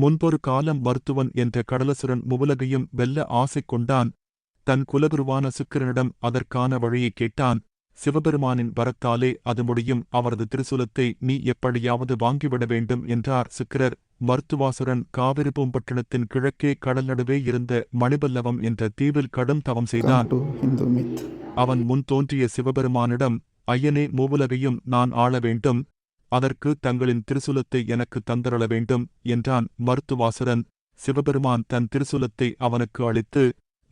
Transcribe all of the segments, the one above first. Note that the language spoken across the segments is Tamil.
முன்பொரு காலம் மருத்துவன் என்ற கடலசுரன் முவுலகையும் வெல்ல ஆசை கொண்டான். தன் குலகுருவான சுக்கிரனிடம் அதற்கான வழியைக் கேட்டான். சிவபெருமானின் வரத்தாலே அது முடியும். அவரது திருசுலத்தை நீ எப்படியாவது வாங்கிவிட வேண்டும் என்றார் சுக்கிரர். மருத்துவாசுரன் காவிரி பூம்பட்டினத்தின் கிழக்கே கடல் நடுவே இருந்த மணிபல்லவம் என்ற தீவில் கடும் தவம் செய்தான். அவன் முன் தோன்றிய சிவபெருமானிடம் ஐயனே மூவுலகையும் நான் ஆள வேண்டும். அதற்கு தங்களின் திருசுலத்தை எனக்கு தந்தரள வேண்டும் என்றான் மருத்துவாசுரன். சிவபெருமான் தன் திருசுலத்தை அவனுக்கு அளித்து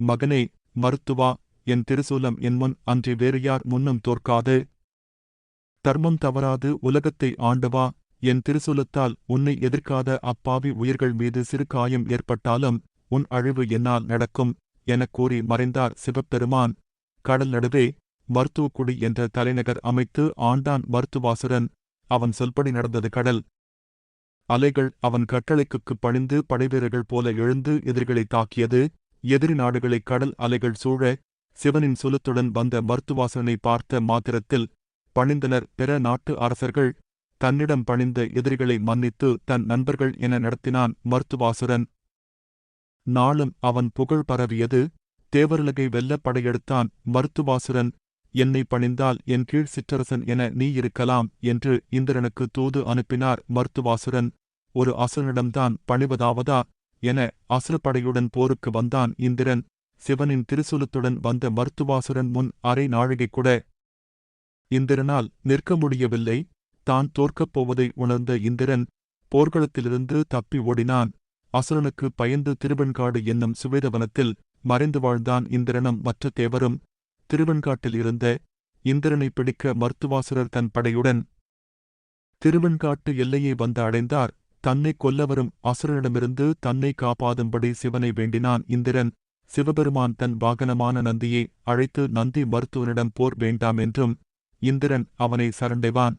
மகனே மருத்துவா என் திருசூலம் என் முன் அன்றி வேறு யார் முன்னும் தோற்காது. தர்மம் தவறாது உலகத்தை ஆண்டவா என் திருசூலத்தால் உன்னை எதிர்க்காத அப்பாவி உயிர்கள் மீது சிறு காயம் ஏற்பட்டாலும் உன் அழிவு என்னால் நடக்கும் எனக் கூறி மறைந்தார் சிவபெருமான். கடல் நடுவே மருத்துவக்குடி என்ற தலைநகர் அமைத்து ஆண்டான் மருத்துவாசுரன். அவன் சொல்படி நடந்தது கடல். அலைகள் அவன் கட்டளைக்கு பணிந்து படைவீரர்கள் போல எழுந்து எதிரிகளை தாக்கியது. எதிரி நாடுகளை கடல் அலைகள் சூழ சிவனின் சுலத்துடன் வந்த மருத்துவாசனை பார்த்த மாத்திரத்தில் பணிந்தனர். பிற நாட்டு அரசர்கள் தன்னிடம் பணிந்த எதிரிகளை மன்னித்து தன் நண்பர்கள் என நடத்தினான் மருத்துவாசுரன். நாளும் அவன் புகழ் பரவியது. தேவருலகை வெல்ல படையெடுத்தான் மருத்துவாசுரன். என்னை பணிந்தால் என் கீழ் சிற்றரசன் என நீ இருக்கலாம் என்று இந்திரனுக்கு தூது அனுப்பினார் மருத்துவாசுரன். ஒரு அசுரனிடம்தான் பணிவதாவதா? என அசுரப்படையுடன் போருக்கு வந்தான் இந்திரன். சிவனின் திருசுலத்துடன் வந்த மருத்துவாசுரன் முன் அரை நாழிகை கூட. இந்திரனால் நிற்க முடியவில்லை. தான் தோற்கப் போவதை உணர்ந்த இந்திரன் போர்க்களத்திலிருந்து தப்பி ஓடினான். அசுரனுக்கு பயந்து திருவெண்காடு என்னும் சுவேதவனத்தில் மறைந்து வாழ்ந்தான் இந்திரனும் மற்ற தேவரும். திருவெண்காட்டில் இருந்த இந்திரனை பிடிக்க மருத்துவாசுரர் தன் படையுடன் திருவெண்காட்டு எல்லையை வந்து அடைந்தார். தன்னை கொல்லவரும் அசுரனிடமிருந்து தன்னை காப்பாதும்படி சிவனை வேண்டினான் இந்திரன். சிவபெருமான் தன் வாகனமான நந்தியை அழைத்து நந்தி மருத்துவனிடம் போர் வேண்டாம் என்றும் இந்திரன் அவனை சரண்டைவான்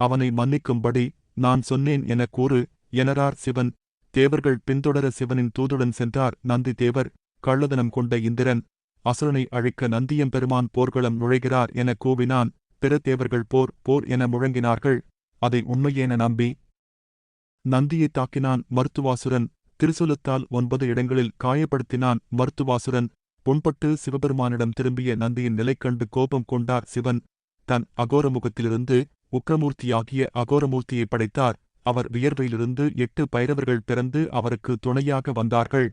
அவனை மன்னிக்கும்படி நான் சொன்னேன் என கூறு. எனரார் சிவன். தேவர்கள் பின்தொடர சிவனின் தூதுடன் சென்றார். நந்தி தேவர் கள்ளதனம் கொண்ட இந்திரன். அசுரனை அழிக்க நந்தியம்பெருமான் போர்க்களம் நுழைகிறார் என கூவினான். பிற தேவர்கள் போர் போர் என முழங்கினார்கள். அதை உண்மையென நம்பி நந்தியை தாக்கினான் மருத்துவாசுரன். திருசுலத்தால் ஒன்பது இடங்களில் காயப்படுத்தினான் மருத்துவாசுரன். புண்பட்டு சிவபெருமானிடம் திரும்பிய நந்தியின் நிலை கண்டு கோபம் கொண்டார் சிவன். தன் அகோரமுகத்திலிருந்து உக்கிரமூர்த்தியாகிய அகோரமூர்த்தியை படைத்தார். அவர் வியர்வையிலிருந்து எட்டு பைரவர்கள் பிறந்து அவருக்கு துணையாக வந்தார்கள்.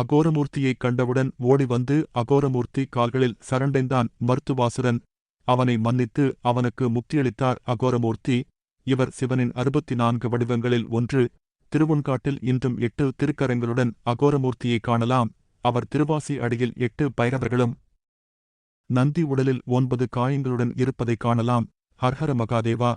அகோரமூர்த்தியைக் கண்டவுடன் ஓடி வந்து அகோரமூர்த்தி கால்களில் சரண்டைந்தான் மருத்துவாசுரன். அவனை மன்னித்து அவனுக்கு முக்தியளித்தார் அகோரமூர்த்தி. இவர் சிவனின் அறுபத்தி நான்கு வடிவங்களில் ஒன்று. திருவுன்காட்டில் இன்றும் எட்டு திருக்கரங்களுடன் அகோரமூர்த்தியை காணலாம். அவர் திருவாசி அடியில் எட்டு பைரவர்களும். நந்தி உடலில் ஒன்பது காயங்களுடன் இருப்பதைக் காணலாம். ஹர்ஹர மகாதேவா